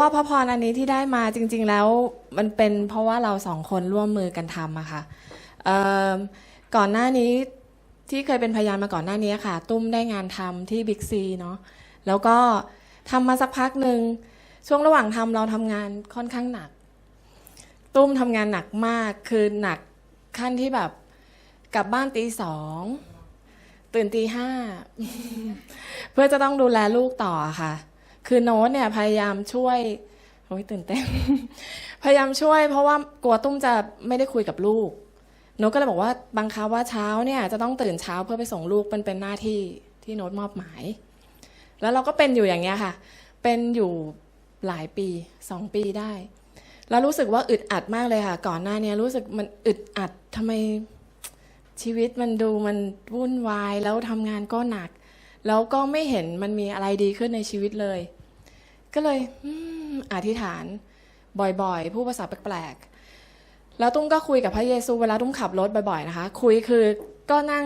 ว่าพระพรอันนี้ที่ได้มาจริง ๆ แล้วมันเป็นเพราะว่าเราสองคนร่วมมือกันทำอะค่ะเอิ่มก่อนหน้านี้ที่เคยเป็นพยานมาก่อนหน้านี้ค่ะ ตุ้มได้งานทำที่บิ๊กซีเนาะแล้วก็ทำมาสักพักหนึ่งช่วงระหว่างทำเราทำงานค่อนข้างหนัก ตุ้มทำงานหนักมากคือหนักขั้นที่แบบกลับบ้านตีสองตื่นตีห้า เพื่อจะต้องดูแลลูกต่อค่ะ คือโน้ตเนี่ยพยายามช่วยโอ้ยตื่นเต้น พยายามช่วย เพราะว่ากลัวตุ้มจะไม่ได้คุยกับลูกโน้ตก็เลยบอกว่าบังคับว่าเช้าเนี่ยจะต้องตื่นเช้าเพื่อไปส่งลูกเป็นเป็นหน้าที่ที่โน้ตมอบหมาย แล้วเราก็เป็นอยู่อย่างเงี้ยค่ะ เป็นอยู่หลายปีสองปีได้ แล้วรู้สึกว่าอึดอัดมากเลยค่ะ ก่อนหน้าเนี้รู้สึกมันอึดอัดทำไมชีวิตมันดูมันวุ่นวายแล้วทำงานก็หนัก แล้วก็ไม่เห็นมันมีอะไรดีขึ้นในชีวิตเลย ก็เลยอธิษฐานบ่อยๆ ผู้ภาษาแปลกๆ แล้วตุ้มก็คุยกับพระเยซูเวลาตุ้มขับรถบ่อยๆนะคะ คุยคือก็นั่ง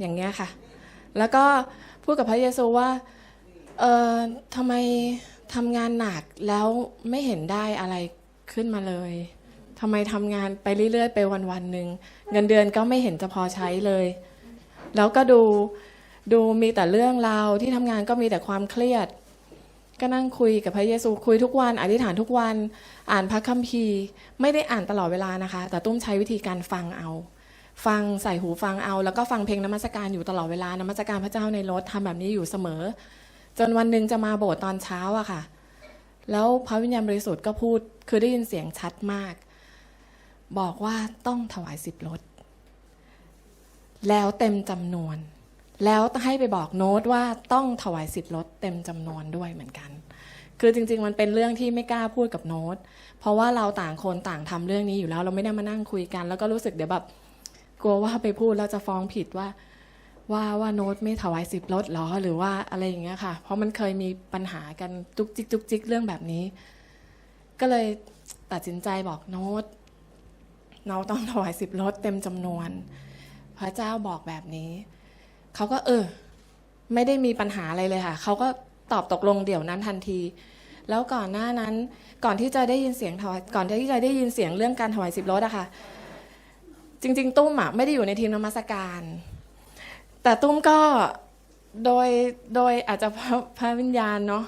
อย่างเงี้ยค่ะ แล้วก็พูดกับพระเยซูว่า เออทำไมทำงานหนักแล้วไม่เห็นได้อะไรขึ้นมาเลยทำไมทำงานไปเรื่อยๆ ไปวันๆหนึ่งเงินเดือนก็ไม่เห็นจะพอใช้เลย แล้วก็ดู ดูมีแต่เรื่องราวที่ทำงานก็มีแต่ความเครียด ก็นั่งคุยกับพระเยซูคุยทุกวัน อธิษฐานทุกวัน อ่านพระคัมภีร์ ไม่ได้อ่านตลอดเวลานะคะ แต่ตุ้มใช้วิธีการฟังเอา ฟังใส่หูฟังเอา แล้วก็ฟังเพลงนมัสการอยู่ตลอดเวลานมัสการพระเจ้าในรถทำแบบนี้อยู่เสมอ จนวันหนึ่งจะมาโบสถ์ตอนเช้าอะค่ะ แล้วพระวิญญาณบริสุทธิ์ก็พูดคือได้ยินเสียงชัดมาก บอกว่าต้องถวายสิบรถแล้วเต็มจำนวน แล้วให้ไปบอกโน้ตว่าต้องถวายสิบรถเต็มจำนวนด้วยเหมือนกัน คือจริง ๆ มันเป็นเรื่องที่ไม่กล้าพูดกับโน้ต เพราะว่าเราต่างคนต่างทำเรื่องนี้อยู่แล้ว เราไม่ได้มานั่งคุยกัน แล้วก็รู้สึกเดี๋ยวแบบกลัวว่าไปพูดแล้วจะฟ้องผิดว่า ว่าว่าโน้ตไม่ถวายสิบรถหรอหรือว่าอะไรอย่างเงี้ยค่ะ เพราะมันเคยมีปัญหากันจุกจิกจุกจิกเรื่องแบบนี้ ก็เลยตัดสินใจบอกโน้ตเราต้องถวายสิบรถเต็มจำนวน พระเจ้าบอกแบบนี้ เขาก็เออ ไม่ได้มีปัญหาอะไรเลยค่ะ เขาก็ตอบตกลงเดี๋ยวนั้นทันที แล้วก่อนหน้านั้นก่อนที่จะได้ยินเสียงถวายก่อนที่จะได้ยินเสียงเรื่องการถวายสิบรถอะค่ะ จริง ๆ ตุ้มอะไม่ได้อยู่ในทีมนมัสการ แต่ตุ้มก็โดยโดยอาจจะพระพระวิญญาณเนาะ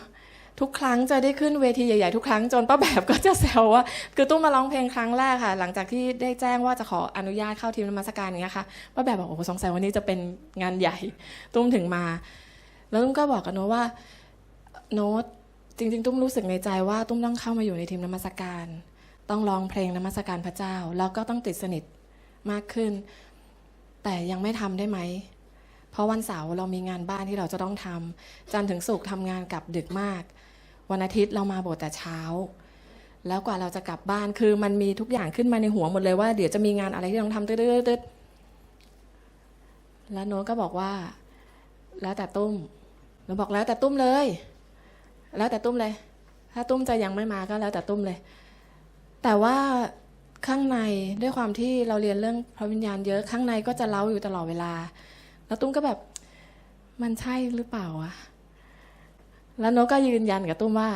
ทุกครั้งจะได้ขึ้นเวทีใหญ่ๆทุกครั้งจนป้าแบบก็จะแซวว่า คือตุ้มมาร้องเพลงครั้งแรกค่ะ หลังจากที่ได้แจ้งว่าจะขออนุญาตเข้าทีมนมัสการอย่างเงี้ยค่ะป้าแบบบอกโอ้สงสัยวันนี้จะเป็นงานใหญ่ ตุ้มถึงมา แล้วตุ้มก็บอกกับโน้ว่าโน้ตจริง ๆ ตุ้มรู้สึกในใจว่าตุ้มต้องเข้ามาอยู่ในทีมนมัสการ ต้องร้องเพลงนมัสการพระเจ้า แล้วก็ต้องติดสนิทมากขึ้น แต่ยังไม่ทำได้ไหม เพราะวันเสาร์เรามีงานบ้านที่เราจะต้องทำจันทร์ถึงศุกร์ทำงานกลับดึกมาก วันอาทิตย์เรามาโบสถ์แต่เช้า แล้วกว่าเราจะกลับบ้านคือมันมีทุกอย่างขึ้นมาในหัวหมดเลยว่าเดี๋ยวจะมีงานอะไรที่ต้องทำตึ๊ดๆแล้วโน้ก็บอกว่า แล้วแต่ตุ้มหนูบอกแล้วแต่ตุ้มเลย แล้วแต่ตุ้มเลย ถ้าตุ้มจะยังไม่มาก็แล้วแต่ตุ้มเลย แต่ว่าข้างในด้วยความที่เราเรียนเรื่องพระวิญญาณเยอะข้างในก็จะเล้าอยู่ตลอดเวลา แล้วตุ้มก็แบบ มันใช่หรือเปล่าวะแล้วโนตก็ยืนยันกับตุ้มว่า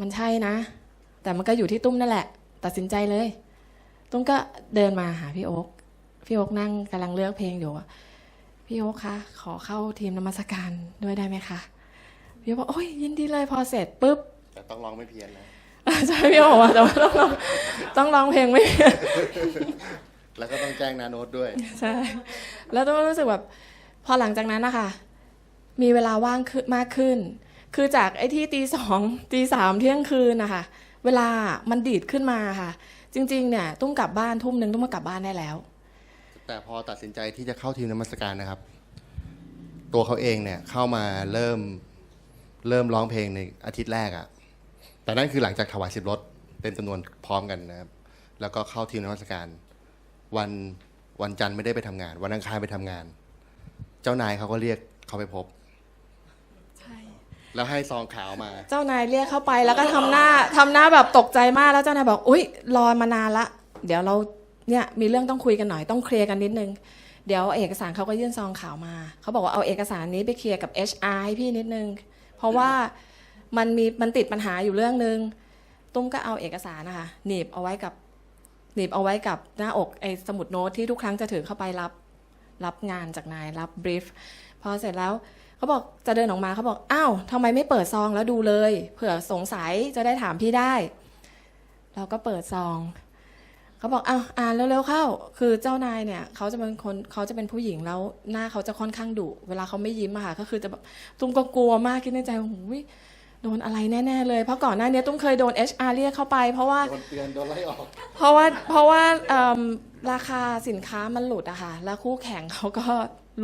มันใช่นะ แต่มันก็อยู่ที่ตุ้มนั่นแหละ ตัดสินใจเลย ตุ้มก็เดินมาหาพี่โอ๊คพี่โอ๊คนั่งกำลังเลือกเพลงอยู่อะพี่โอ๊คคะขอเข้าทีมนมัสการด้วยได้ไหมคะพี่โอ๊คบอกโอ้ยยินดีเลยพอเสร็จปุ๊บแต่ต้องร้องไม่เพี้ยนนะใช่พี่โอ๊คบอกว่าแต่ว่าต้องร้องต้องร้องเพลงไม่แล้วก็ต้องแจ้งนาโน้ตด้วย ใช่ แล้วต้องรู้สึกแบบ พอหลังจากนั้นนะคะ มีเวลาว่างขึ้นมากขึ้น คือจากไอ้ที่ตีสองตีสามเที่ยงคืนนะคะ เวลามันดีดขึ้นมาค่ะ จริง ๆ เนี่ย ตุ้มกลับบ้านทุ่มหนึ่งตุ้มมากลับบ้านได้แล้ว แต่พอตัดสินใจที่จะเข้าทีมนมัสการนะครับ ตัวเขาเองเนี่ยเข้ามาเริ่มเริ่มร้องเพลงในอาทิตย์แรกอะแต่นั่นคือหลังจากถวายสิบรถเต็มจำนวนพร้อมกันนะครับ แล้วก็เข้าทีมนมัสการ วันวันจันทร์ไม่ได้ไปทำงาน วันอังคารไปทำงาน เจ้านายเขาก็เรียกเขาไปพบ ใช่ แล้วให้ซองขาวมา เจ้านายเรียกเข้าไปแล้วก็ทำหน้าทำหน้าแบบตกใจมากแล้วเจ้านายบอก อุ๊ย รอมานานละ เดี๋ยวเราเนี่ยมีเรื่องต้องคุยกันหน่อยต้องเคลียร์กันนิดนึง เดี๋ยวเอกสารเขาก็ยื่นซองข่าวมา เขาบอกว่าเอาเอกสารนี้ไปเคลียร์กับ HR ให้พี่นิดนึง เพราะว่ามันมีมันติดปัญหาอยู่เรื่องนึง ตุ้มก็เอาเอกสารนะคะหนีบเอาไว้กับหนีบเอาไว้กับหน้าอกไอ้สมุดโน้ตที่ทุกครั้งจะถือเข้าไปรับ รับงานจากนายรับบรีฟพอเสร็จแล้วเขาบอกจะเดินออกมาเขาบอกอ้าวทำไมไม่เปิดซองแล้วดูเลยเผื่อสงสัยจะได้ถามพี่ได้ เราก็เปิดซองเขาบอกอ้าวอ่านเร็วๆเข้า คือเจ้านายเนี่ยเขาจะเป็นคนเขาจะเป็นผู้หญิงแล้วหน้าเขาจะค่อนข้างดุเวลาเขาไม่ยิ้มอะค่ะก็คือจะแบบตุ้มก็กลัวมากคิดในใจโอ้ย โดนอะไรแน่ ๆ เลย เพราะก่อนหน้านี้ตุ้มเคยโดน HR เรียกเข้าไป เพราะว่าโดนเตือนโดนไล่ออก เพราะว่าเพราะว่าเอิ่มราคาสินค้ามันหลุดอะค่ะแล้วคู่แข่งเขาก็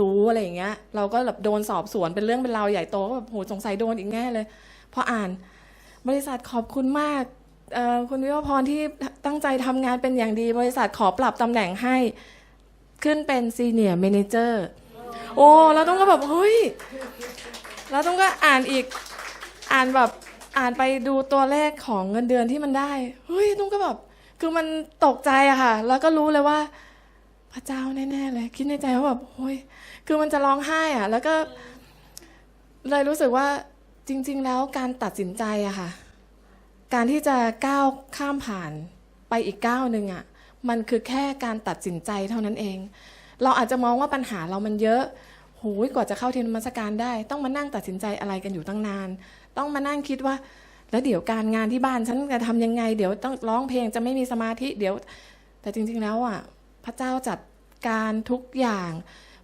รู้อะไรอย่างเงี้ย เราก็แบบโดนสอบสวนเป็นเรื่องเป็นราวใหญ่โตก็แบบโหสงสัยโดนอีกแน่เลยพออ่าน บริษัทขอบคุณมากเอ่อคุณวิวพรที่ตั้งใจทำงานเป็นอย่างดี บริษัทขอปรับตำแหน่งให้ขึ้นเป็นซีเนียร์เมนเจอร์โอ้เราต้องก็แบบเฮ้ยเราต้องก็อ่านอีก อ่านแบบอ่านไปดูตัวเลขของเงินเดือนที่มันได้เฮ้ยตุ้มก็แบบคือมันตกใจอะค่ะ แล้วก็รู้เลยว่า พระเจ้าแน่ๆเลย คิดในใจว่าแบบเฮ้ยคือมันจะร้องไห้อะแล้วก็ เลยรู้สึกว่าจริง ๆ แล้วการตัดสินใจอะค่ะ การที่จะก้าวข้ามผ่านไปอีกก้าวหนึ่งอะมันคือแค่การตัดสินใจเท่านั้นเอง เราอาจจะมองว่าปัญหาเรามันเยอะ โหยกว่าจะเข้าทีมนมัสการได้ ต้องมานั่งตัดสินใจอะไรกันอยู่ตั้งนาน ต้องมานั่งคิดว่า แล้วเดี๋ยวการงานที่บ้านฉันจะทำยังไง เดี๋ยวต้องร้องเพลงจะไม่มีสมาธิเดี๋ยว แต่จริง ๆ แล้วอะ พระเจ้าจัดการทุกอย่าง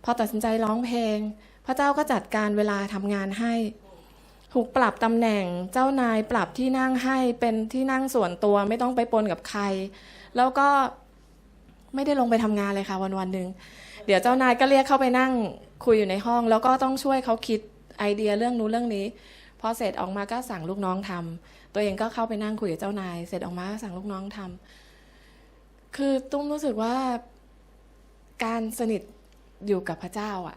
พอตัดสินใจร้องเพลง พระเจ้าก็จัดการเวลาทำงานให้ ถูกปรับตำแหน่งเจ้านายปรับที่นั่งให้เป็นที่นั่งส่วนตัวไม่ต้องไปปนกับใคร แล้วก็ไม่ได้ลงไปทำงานเลยค่ะวันวันหนึ่งเดี๋ยวเจ้านายก็เรียกเข้าไปนั่ง คุยอยู่ในห้อง แล้วก็ต้องช่วยเขาคิดไอเดียเรื่องนู้นเรื่องนี้พอเสร็จออกมาก็สั่งลูกน้องทำตัวเองก็เข้าไปนั่งคุยกับเจ้านาย เสร็จออกมาก็สั่งลูกน้องทำคือตุ้มรู้สึกว่าการสนิทอยู่กับพระเจ้าอะ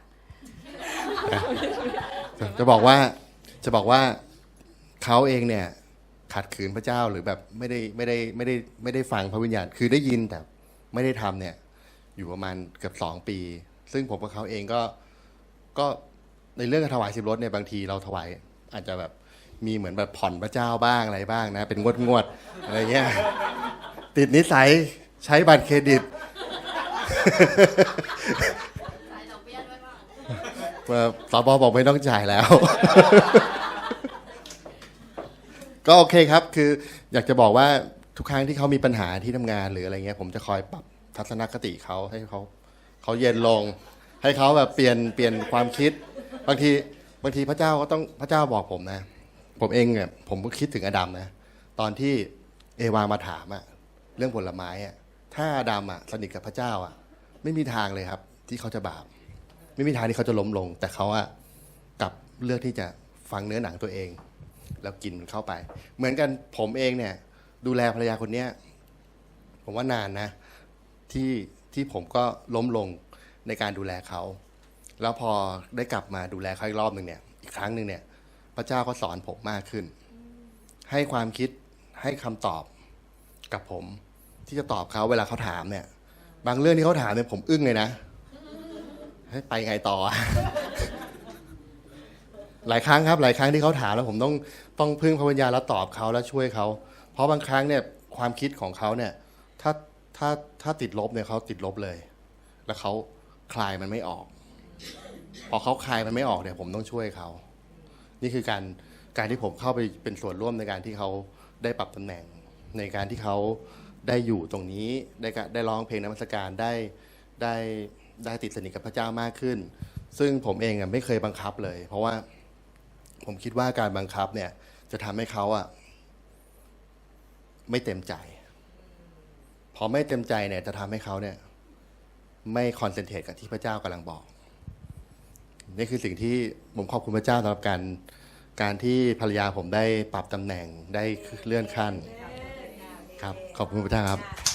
จะบอกว่าจะบอกว่าเขาเองเนี่ยขัดขืนพระเจ้าหรือแบบไม่ได้ไม่ได้ไม่ได้ไม่ได้ฟังพระวิญญาณ คือได้ยินแต่ไม่ได้ทำเนี่ย อยู่ประมาณเกือบสองปี ซึ่งผมกับเขาเองก็ ก็ในเรื่องการถวายสิบรถเนี่ยบางทีเราถวายอาจจะแบบมีเหมือนแบบผ่อนพระเจ้าบ้างอะไรบ้างนะ เป็นงวดงวดอะไรเงี้ยติดนิสัยใช้บัตรเครดิตเอ่อสบบอกไม่ต้องจ่ายแล้ว ก็โอเคครับคืออยากจะบอกว่าทุกครั้งที่เขามีปัญหาที่ทำงานหรืออะไรเงี้ย ผมจะคอยปรับทัศนคติเขาให้เขาเขาเย็นลง ให้เขาแบบเปลี่ยนเปลี่ยนความคิด บางทีบางทีพระเจ้าก็ต้องพระเจ้าบอกผมนะ ผมเองเนี่ยผมก็คิดถึงอดัมนะตอนที่เอวามาถามอะเรื่องผลไม้อะถ้าอดัมอะสนิทกับพระเจ้าอะไม่มีทางเลยครับ ที่เขาจะบาป ไม่มีทางที่เขาจะล้มลง แต่เขาอะกลับเลือกที่จะฟังเนื้อหนังตัวเอง แล้วกินมันเข้าไป เหมือนกันผมเองเนี่ย ดูแลภรรยาคนเนี้ยผมว่านานนะ ที่ที่ผมก็ล้มลง ในการดูแลเขา แล้วพอได้กลับมาดูแลเขาอีกรอบหนึ่งเนี่ย อีกครั้งหนึ่งเนี่ย พระเจ้าก็สอนผมมากขึ้น ให้ความคิดให้คำตอบกับผม ที่จะตอบเขาเวลาเขาถามเนี่ย บางเรื่องที่เขาถามเนี่ยผมอึ้งเลยนะไปไงต่ออะหลายครั้งครับ หลายครั้งที่เขาถามแล้วผมต้องต้องพึ่งพระวิญญาณแล้วตอบเขาแล้วช่วยเขา เพราะบางครั้งเนี่ยความคิดของเขาเนี่ย ถ้าถ้าถ้าติดลบเนี่ยเขาติดลบเลย แล้วเขา คลายมันไม่ออก พอเขาคลายมันไม่ออกเนี่ยผมต้องช่วยเขา นี่คือการการที่ผมเข้าไปเป็นส่วนร่วมในการที่เขาได้ปรับตำแหน่ง ในการที่เขาได้อยู่ตรงนี้ได้ได้ร้องเพลงนมัสการได้ได้ได้ติดสนิทกับพระเจ้ามากขึ้น ซึ่งผมเองอะไม่เคยบังคับเลย เพราะว่าผมคิดว่าการบังคับเนี่ย จะทำให้เขาอะไม่เต็มใจ พอไม่เต็มใจเนี่ยจะทำให้เขาเนี่ย ไม่คอนเซนเทรตกับที่พระเจ้ากำลังบอก นี่คือสิ่งที่ผมขอบคุณพระเจ้าสำหรับการการที่ภรรยาผมได้ปรับตำแหน่งได้เลื่อนขั้น ครับ ขอบคุณพระเจ้าครับ